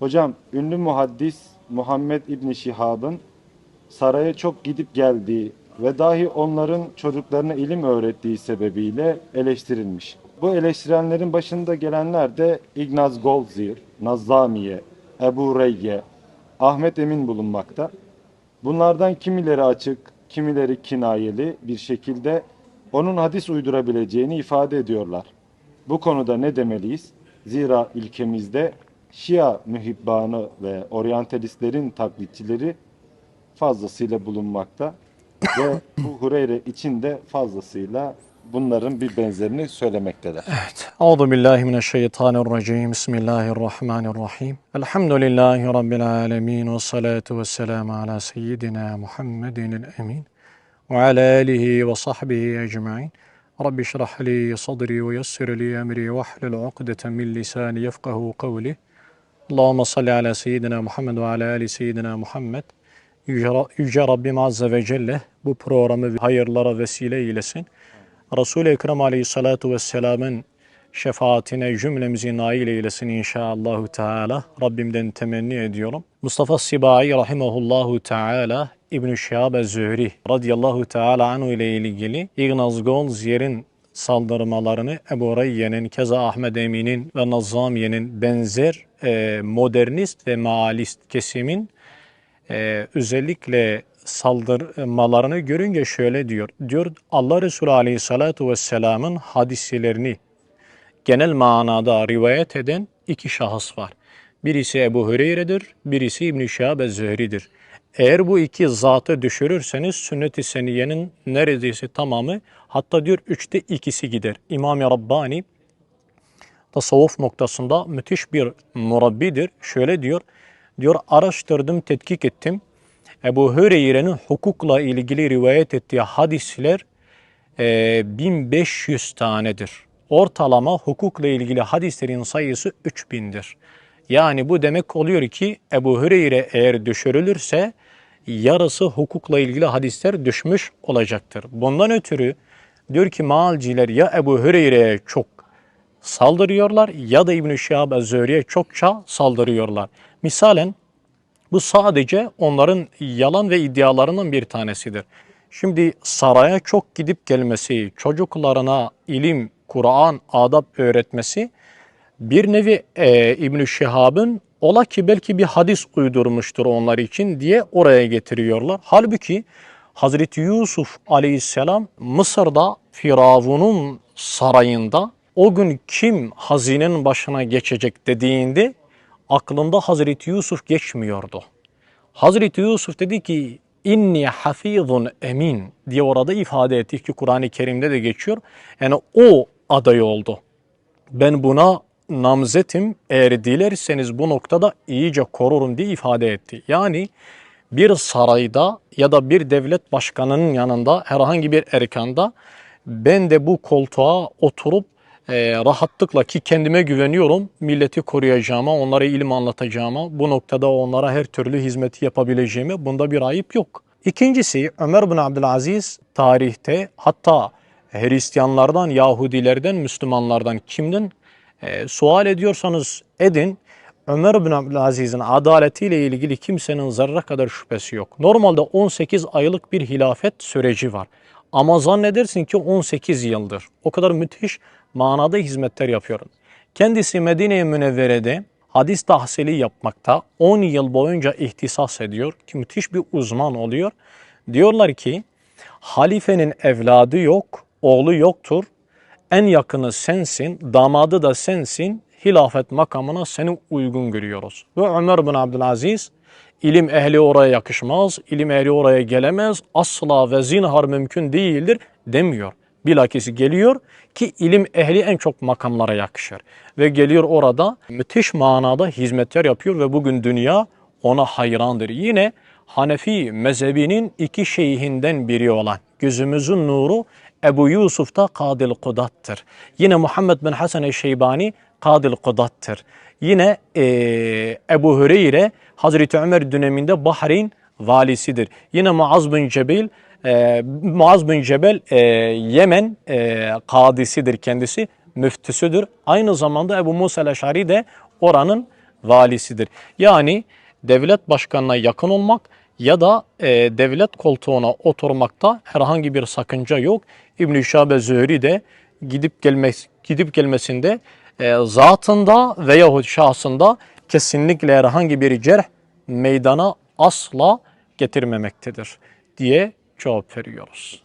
Hocam ünlü muhaddis Muhammed İbni Şihab'ın saraya çok gidip geldiği ve dahi onların çocuklarına ilim öğrettiği sebebiyle eleştirilmiş. Bu eleştirenlerin başında gelenler de Ignaz Goldziher, Nazamiye, Ebu Reyye, Ahmet Emin bulunmakta. Bunlardan kimileri açık, kimileri kinayeli bir şekilde onun hadis uydurabileceğini ifade ediyorlar. Bu konuda ne demeliyiz? Zira ülkemizde Şia mühibbanı ve oryantalistlerin taklitçileri fazlasıyla bulunmakta ve bu Hureyre için de fazlasıyla bunların bir benzerini söylemekteler. Euzu billahi mineşşeytanirracim. Bismillahirrahmanirrahim. Elhamdülillahi rabbil alamin ve salatu vesselamu ala seyyidina Muhammedin emin ve ala alihi ve sahbihi ecmaîn. Rabbi şrah li sadri ve yessir li emri ve hlul ukdeten min lisani yefkahu kavli. Allahumme salli ala seyyidina Muhammed ve ala ali seyyidina Muhammed. Yüce, Rabbim Azze ve Celle bu programı hayırlara vesile eylesin. Resul-i Ekrem Aleyhissalatu Vesselam'ın şefaatine cümlemizi nail eylesin inşallahü teala. Rabbimden temenni ediyorum. Mustafa Sibai rahimahullahu teala İbn-i Şihab Zühri radıyallahu teala anhu ile ilgili İgnaz Goldzier'in saldırmalarını Ebu Reyye'nin, keza Ahmed Emin'in ve Nazamiye'nin benzer e, modernist ve maalist kesimin e, özellikle saldırmalarını görünce şöyle diyor. Diyor Allah Resulü Aleyhisselatü Vesselam'ın hadislerini genel manada rivayet eden iki şahıs var. Birisi Ebu Hureyre'dir, birisi İbn-i Şihab Zühri'dir. Eğer bu iki zatı düşürürseniz sünnet-i seniyenin neredeyse tamamı hatta diyor üçte ikisi gider. İmam-ı Rabbani tasavvuf noktasında müthiş bir murabbidir. Şöyle diyor, diyor araştırdım, tetkik ettim. Ebu Hüreyre'nin hukukla ilgili rivayet ettiği hadisler e, 1500 tanedir. Ortalama hukukla ilgili hadislerin sayısı 3000'dir. Yani bu demek oluyor ki Ebu Hüreyre eğer düşürülürse yarısı hukukla ilgili hadisler düşmüş olacaktır. Bundan ötürü diyor ki maalciler ya Ebu Hüreyre'ye çok saldırıyorlar ya da İbn-i Şihab Ez-Zöhri'ye çokça saldırıyorlar. Misalen bu sadece onların yalan ve iddialarının bir tanesidir. Şimdi saraya çok gidip gelmesi, çocuklarına ilim, Kur'an, adab öğretmesi bir nevi e, İbn-i Şihab'ın ola ki belki bir hadis uydurmuştur onlar için diye oraya getiriyorlar. Halbuki Hazreti Yusuf aleyhisselam Mısır'da Firavun'un sarayında o gün kim hazinenin başına geçecek dediğinde aklında Hazreti Yusuf geçmiyordu. Hazreti Yusuf dedi ki inni hafizun emin diye orada ifade etti ki Kur'an-ı Kerim'de de geçiyor. Yani o aday oldu. Ben buna namzetim eğer dilerseniz bu noktada iyice korurum diye ifade etti. Yani bir sarayda ya da bir devlet başkanının yanında herhangi bir erkanda ben de bu koltuğa oturup e, rahatlıkla ki kendime güveniyorum milleti koruyacağıma, onlara ilim anlatacağıma, bu noktada onlara her türlü hizmeti yapabileceğime bunda bir ayıp yok. İkincisi Ömer bin Abdülaziz tarihte hatta Hristiyanlardan, Yahudilerden, Müslümanlardan kimden e, sual ediyorsanız edin. Ömer bin Abdülaziz'in adaletiyle ilgili kimsenin zerre kadar şüphesi yok. Normalde 18 aylık bir hilafet süreci var. Ama zannedersin ki 18 yıldır. O kadar müthiş manada hizmetler yapıyor. Kendisi Medine-i Münevvere'de hadis tahsili yapmakta 10 yıl boyunca ihtisas ediyor ki müthiş bir uzman oluyor. Diyorlar ki halifenin evladı yok, oğlu yoktur. En yakını sensin, damadı da sensin. Hilafet makamına seni uygun görüyoruz. Ve Ömer bin Abdülaziz ilim ehli oraya yakışmaz, ilim ehli oraya gelemez, asla ve zinhar mümkün değildir demiyor. Bilakis geliyor ki ilim ehli en çok makamlara yakışır. Ve geliyor orada müthiş manada hizmetler yapıyor ve bugün dünya ona hayrandır. Yine Hanefi mezhebinin iki şeyhinden biri olan gözümüzün nuru Ebu Yusuf da Kadil Kudat'tır. Yine Muhammed bin Hasan Şeybani Kadil Kudat'tır. Yine e, Ebu Hüreyre Hazreti Ömer döneminde Bahreyn valisidir. Yine Muaz bin Cebel e, Muaz bin Cebel e, Yemen e, kadisidir kendisi, müftüsüdür. Aynı zamanda Ebu Musa el-Eşari de oranın valisidir. Yani devlet başkanına yakın olmak ya da e, devlet koltuğuna oturmakta herhangi bir sakınca yok. İbn-i Şabe Zühri de gidip gelmesi, gidip gelmesinde e, zatında veyahut şahsında kesinlikle herhangi bir cerh meydana asla getirmemektedir diye cevap veriyoruz.